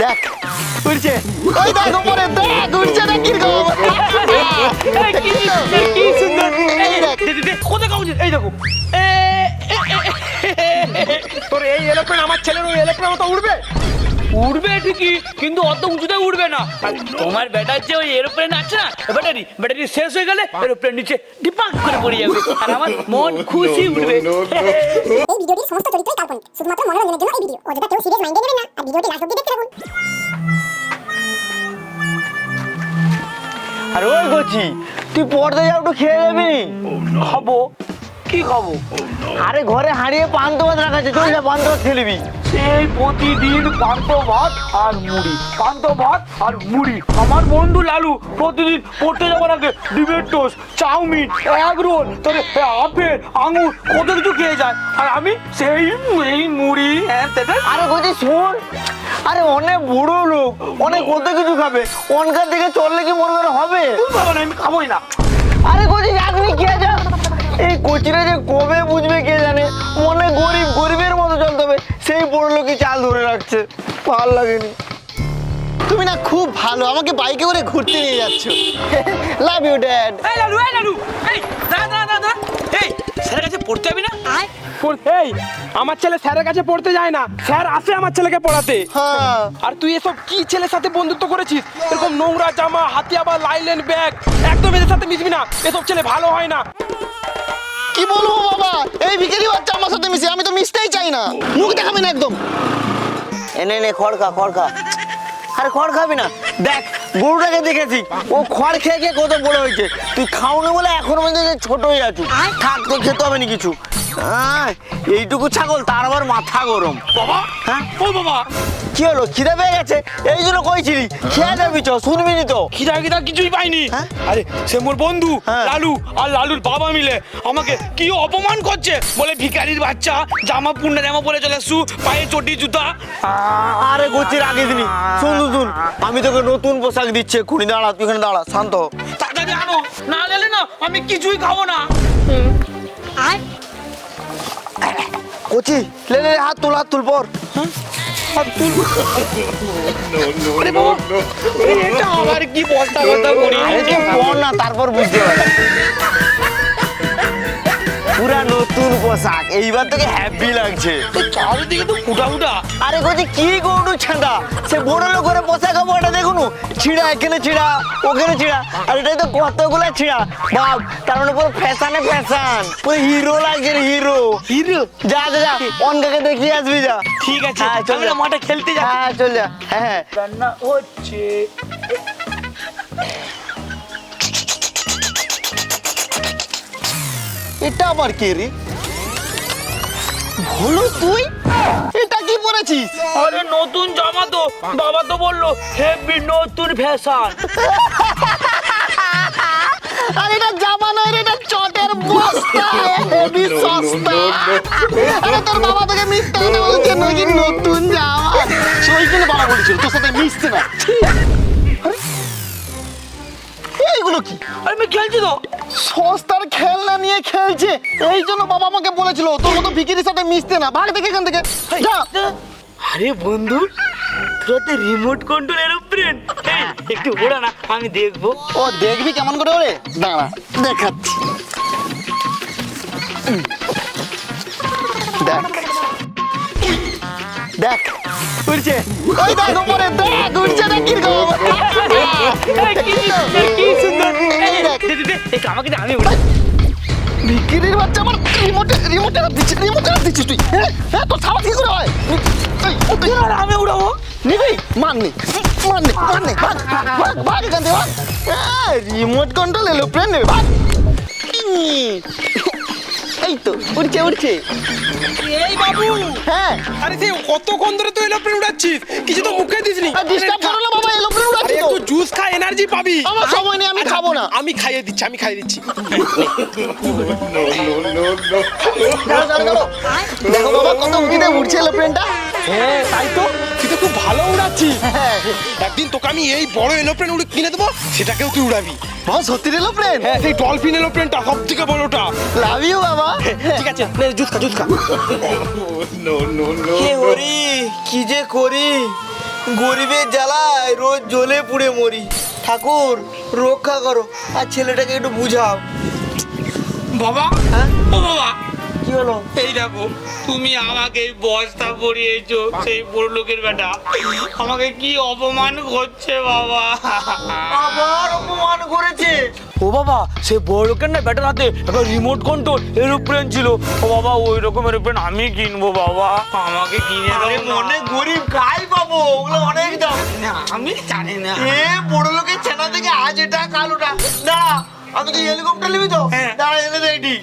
দেখ উড়ছে ওই দেখ উপরে দেখ উড়ছে না কি সুন্দর, কি সুন্দর এই, দেখ। দে, দে, দে, কোথায় কাগজ এই দেখো এ, এ, এ, এ, তোর এই এরোপ্লেন আমার ছেলের ওই এরোপ্লেন মতো উড়বে উড়বে ঠিকই কিন্তু অত উঁচুতে উড়বে না তোমার ব্যাটার যে ওই এরোপ্লেন আছে না ব্যাটারি ব্যাটারি শেষ হয়ে গেলে এরোপ্লেন নিচে ডিপাক করে পড়ে যাবে আর আমার মন খুশি উঠবে এই ভিডিওটির সমস্ত চরিত্রই কাল্পনিক শুধুমাত্র মনোরঞ্জনের জন্য এই ভিডিও। অযথা কেউ সিরিয়াস মাইন্ডে নেবেন না আর ভিডিওটি লাস্ট অব্দি দেখতে থাকুন। আর ওই করছি তুই পর্দা যাও একটু খেয়ে যাবি খাব কি খাব আরে ঘরে হারিয়ে পান্ত ভাত রাখা আছে চল যা পান্ত ভাত খেলবি। সেই প্রতিদিন পান্ত ভাত আর মুড়ি পান্ত ভাত আর মুড়ি। আমার বন্ধু লালু প্রতিদিন পড়তে যাওয়ার আগে ডিমের টোস্ট চাউমিন এগ রোল তাহলে আপেল আঙুর কত কিছু খেয়ে যায়। আর আমি সেই এই মুড়ি হ্যাঁ আরে বলছি শোন আরে অনেক বুড়ো লোক অনেক কত কিছু খাবে। অনকার দিকে চললে কি মনে করে হবে? আমি খাবোই না। আরে কোচি চাকরি কে যা। এই কোচিরা যে কবে বুঝবে কে জানে? মনে গরিব গরিবের মতো চলতে হবে। সেই বড় লোকই চাল ধরে রাখছে। ভালো লাগেনি। তুমি না খুব ভালো আমাকে বাইকে করে ঘুরতে নিয়ে যাচ্ছ। লাভ ইউ ড্যাড এই লালু এই লালু এই দাঁড়া দাঁড়া দাঁড়া। এই স্যারের কাছে পড়তে যাবি না? পড়- এই আমার ছেলে স্যারের কাছে পড়তে যায় না। স্যার আসে আমার ছেলেকে পড়াতে। হ্যাঁ। আর তুই এসব কি ছেলের সাথে বন্ধুত্ব করেছিস? এরকম নোংরা জামা হাতিয়াবা লাইলেন ব্যাগ একদম এদের সাথে মিশবি না। এসব ছেলে ভালো হয় না। কি বলব বাবা? এই ভিখারি বাচ্চা আমার সাথে মিশে আমি তো মিশতেই চাই না। মুখ দেখাবি না একদম। এনে নে খড় খা খড় খা। আর খড় খাবি না। দেখ গরুটাকে দেখেছি। ও খড় খেয়ে খেয়ে কত বড় হয়েছে। তুই খাও না বলে এখনও পর্যন্ত ছোটই ছোট হয়ে আছো থাক তো খেতে হবে না কিছু। এইটুকু ছাগল তার আবার মাথা গরম। বাবা হ্যাঁ? ও বাবা। কি হলো? খিদে পেয়ে গেছে? এই জন্য কইছিলি খেয়ে যাবি চ শুনবি নি তো। খিদা খিদা কিছুই পাইনি। হ্যাঁ? আরে সে মোর বন্ধু হ্যাঁ। লালু আর লালুর বাবা মিলে আমাকে কি অপমান করছে? বলে ভিখারির বাচ্চা জামা পুন্না জামা পরে চলে আসু পায়ে চটি জুতা। আরে গচ্ছি রাখিস নি। শুন শুন, আমি তোকে নতুন পোশাক দিচ্ছে খুনি দাঁড়া তুই এখানে দাঁড়া শান্ত। তাড়াতাড়ি আনো না গেলে না আমি কিছুই খাব না। কচি লে লে হাত তুল হাত তুল পর। হাত তুল। এটা আবার কি বলটা কথা বলি? পর না তারপর বুঝতে পারবি। পুরা নতুন পোশাক। এইবার তোকে হ্যাপি লাগছে। তো চারিদিকে তো ফুটা ফুটা আরে কচি কি গৌড়ু ছাঁদা? সে বড় লোক করে পোশাক কাপড়টা দেখুন। ছিঁড়া এখানে ছিঁড়া ওখানে ছিঁড়া। আর এটাই তো কতগুলো ছিঁড়া। বাপ তার মানে পুরো ফ্যাশনে ফ্যাশন পুরো হিরো লাগছে হিরো হিরো যা যা যা অনকাকে দেখিয়ে আসবি যা। ঠিক আছে হ্যাঁ, চল যা। মাঠে খেলতে যাচ্ছি। হ্যাঁ চল যা। হ্যাঁ হ্যাঁ। রান্না হচ্ছে। এটা আবার কে রে? ভুলু তুই? এটা কি পরেছিস আরে নতুন জামা তো। বাবা তো বলল হেভি নতুন ফ্যাশন আরে এটা জামা নয় রে এটা চটের বস্তা। হেভি সস্তা। আরে তোর বাবা তোকে মিথ্যা কথা বলছে নাকি নতুন জামা? সেই জন্য বাবা বলেছিল তোর সাথে মিশতে না। আরে, এইগুলো কি? আমি খেলছি তো। সস্তার খেলনা নিয়ে খেলছে। এই জন্য বাবা আমাকে বলেছিল তোর মতো ভিকিরির সাথে মিশতে না। ভাগ দেখে এখান থেকে। যা। আরে বন্ধু তোরা তো রিমোট কন্ট্রোল এরোপ্লেন একটু ওড়া না আমি দেখব। ও দেখবি কেমন করে ওরে? দাঁড়া দেখাচ্ছি। দেখ। দেখ। উড়ছে ওই দেখ উপরে দেখ উড়ছে না কীরকম কি সুন্দর, দেখ। আমাকে আমি উড়াই ভিকিরির বাচ্চা আমার রিমোটে রিমোটে হাত দিচ্ছিস রিমোটে হাত দিচ্ছিস তুই হ্যাঁ হ্যাঁ তোর সাবাস কি করে হয় আমি উড়াবো নিবি মাননি মাননি মাননি ভাগ ভাগ ভাগ এখান থেকে ভাগ রিমোট কন্ট্রোল এলো প্লেন নেবে ভাগ। এই তো উড়ছে উড়ছে। এই বাবু! হ্যাঁ। আরে সেই কতক্ষণ ধরে তুই এরোপ্লেন উড়াচ্ছিস? কিছু তো মুখে দিসনি। ডিস্টার্ব করো না বাবা এলো প্লেন আরে উড়াচ্ছি তো। জুস খা এনার্জি পাবি। আমার সময় নেই আমি খাব না। আমি খাইয়ে দিচ্ছি আমি খাইয়ে দিচ্ছি। দেখো বাবা কত উঁচুতে উঠছে এলো প্লেনটা হ্যাঁ তাই তো। তুই তো খুব ভালো উড়াচ্ছিস। হ্যাঁ। একদিন তোকে আমি এই বড় এরোপ্লেন উড়ে কিনে দেবো সেটাকেও তুই উড়াবি। বাবা সত্যি এলো প্লেন হ্যাঁ সেই ডলফিন এরোপ্লেনটা সব থেকে বড়টা। লাভ ইউ বাবা। ঠিক আছে নে জুস খা জুস খা। কে হরি কি যে করি? গরিবের জ্বালায় রোজ জ্বলে পুড়ে মরি। ঠাকুর রক্ষা করো আর ছেলেটাকে একটু বুঝাও। বাবা হ্যাঁ? ও বাবা। কি হলো? এই দেখো তুমি আমাকে বস্তা পরিয়েছো সেই বড় লোকের বেটা। আমাকে কি অপমান করছে বাবা? আবার অপমান ও বাবা সে বড় লোকের না ব্যাটার হাতে একটা রিমোট কন্ট্রোল এরোপ্লেন ছিল। ও বাবা ওই রকম এরোপ্লেন আমি কিনবো বাবা। আমাকে কিনে আরে মনে গরিব কাই পাবো ওগুলো অনেক দাম। না, আমি জানি না। এ বড় লোকের ছেনা থেকে আজ এটা কাল ওটা না আমি কি হেলিকপ্টার নিবি তো? হ্যাঁ। দাঁড়া এনে দে এটি।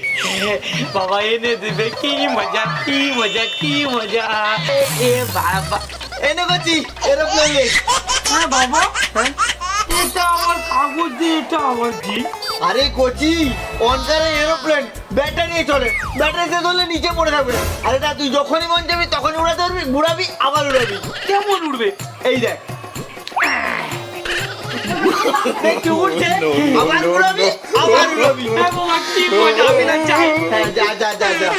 বাবা এনে দেবে। কি মজা কি মজা কি মজা। এ বাবা। এনে করছি এরোপ্লেন হ্যাঁ বাবা। এটা আমার কাগজ দিয়ে এটা আমার জি। আরে কোচি এরোপ্লেন ব্যাটারি চলে। ব্যাটারি শেষ হলে নিচে পড়ে থাকবে। আর এটা তুই যখনই মন যাবি তখনই উড়াতে পারবি ঘুরাবি আবার উড়াবি। কেমন উঠবে এই দেখ। দেখছি উঠছে আবার উড়াবি আবার উড়াবি। হ্যাঁ আমি না চাই। হ্যাঁ যা যা যা যা।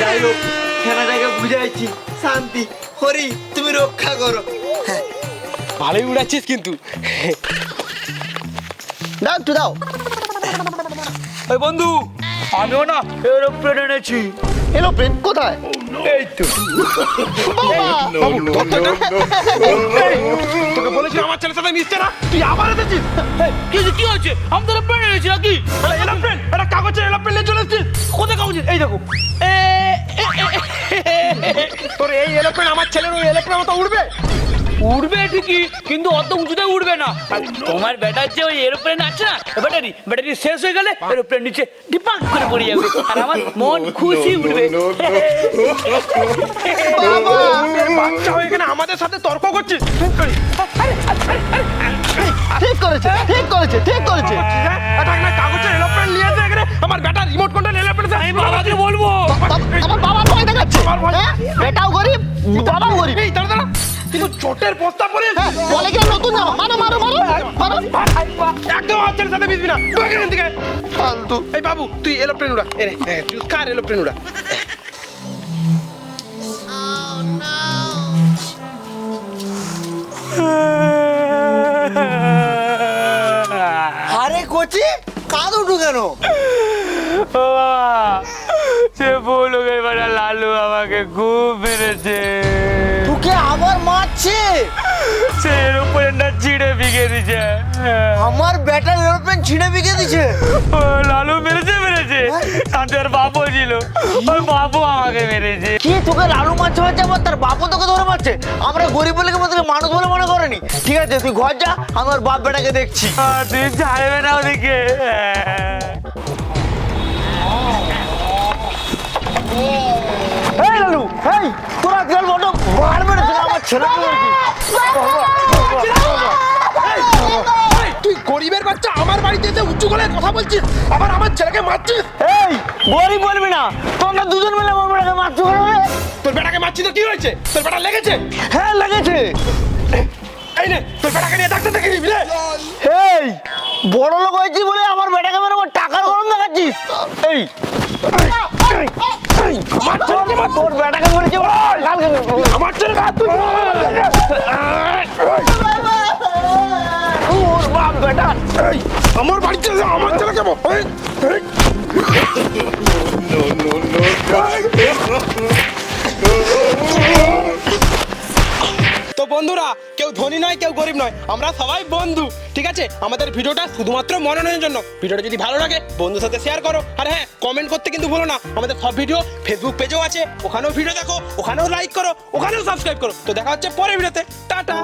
যাই হোক খেলাটাকে বুঝাইছি। শান্তি হরি তুমি রক্ষা করো। ভালোই উড়াচ্ছিস কিন্তু। দাও একটু দাও এই বন্ধু আমিও না এরোপ্লেন এনেছি এরোপ্লেন কোথায় এই তো তোকে বলেছি আমার ছেলের সাথে মিশছে না তুই আবার এসেছিস এই, কি হয়েছে, আমি তো এরোপ্লেন এনেছি নাকি এরোপ্লেন এটা কাগজের এরোপ্লেন নিয়ে চলে এসেছিস কোথায় কাগজ এই দেখো তোর এই এরোপ্লেন আমার ছেলের ওই এরোপ্লেন মতো উড়বে উড়বে ঠিকই কিন্তু অত উঁচুতে উড়বে না। তোমার ব্যাটার যে ওই এরোপ্লেন আছে না ব্যাটারি ব্যাটারি শেষ হয়ে গেলে এরোপ্লেন নিচে ডিপাক করে পড়ে যাবে। আর আমার মন খুশি উঠবে বাচ্চা হয়ে এখানে আমাদের সাথে তর্ক করছিস ঠিক করেছে ঠিক করেছে ঠিক করেছে। হ্যাঁ? কাগজের এরোপ্লেন এখানে আমার রিমোট কন্ট্রোল এরোপ্লেন আমি বাবাকে বলব। আমার বাবা ভয় দেখাচ্ছে। হ্যাঁ? বেটাও গরিব বাবাও গরিব। বস্তা পরে হ্যাঁ, বলে কি নতুন জামা মারো মারো মারো মারো। একদম সাথে মিশবি না। এখান থেকে ফালতু। এই বাবু তুই এরোপ্লেন উড়া। এ রে, তুই কার এরোপ্লেন উড়া? আরে কোচি কাঁদ উঠু কেন? সে বলো এবার লালু আমাকে খুব মেরেছে। আবার মারছে সে এরোপ্লেনটা ছিঁড়ে বিকে দিছে। আমার ব্যাটার এরোপ্লেন ছিঁড়ে বিকে দিছে। লালু মেরেছে মেরেছে। সাথে আর বাপও ছিল। ওর বাপও আমাকে মেরেছে। কি তোকে লালু মারছে মারছে আবার? তার বাপও তোকে ধরে মারছে। আমরা গরিব বলে কি তোকে মানুষ বলে মনে করেনি। ঠিক আছে তুই ঘর যা আমার বাপ বেটাকে দেখছি। তুই ছাড়বে না ওদিকে। এই লালু এই তোর আজকাল বড় মার মেরেছে। না আমার ছেলে এই, তুই গরিবের বাচ্চা আমার বাড়িতে এসে উঁচু গলায় কথা বলছিস আবার আমার ছেলেকে মারছিস? এই গরিব বলবি না তোমরা দুজন মিলে আমার বেটাকে মারছো? তোর বেটাকে মারছিস তো কি হয়েছে? তোর বেটা লেগেছে? হ্যাঁ লেগেছে। এই নে তোর বেটাকে নিয়ে ডাক্তার দেখে নিবি রে এই বড় লোক হয়েছি বলে আমার বেটাকে মেরে আমার টাকার গরম দেখাচ্ছিস? এই তোর বেটাকে মেরেছি লাল আমার বাড়িতে আমার ছেলে এই। তো বন্ধুরা কেউ ধনী নয়, কেউ গরিব নয়। আমরা সবাই বন্ধু, ঠিক আছে? আমাদের ভিডিওটা শুধুমাত্র মনোনয়নের জন্য। ভিডিওটা যদি ভালো লাগে, বন্ধুর সাথে শেয়ার করো। আর হ্যাঁ কমেন্ট করতে কিন্তু ভুলো না। আমাদের সব ভিডিও ফেসবুক পেজেও আছে। ওখানেও ভিডিও দেখো, ওখানেও লাইক করো, ওখানেও সাবস্ক্রাইব করো। তো দেখা হচ্ছে পরের ভিডিওতে টাটা!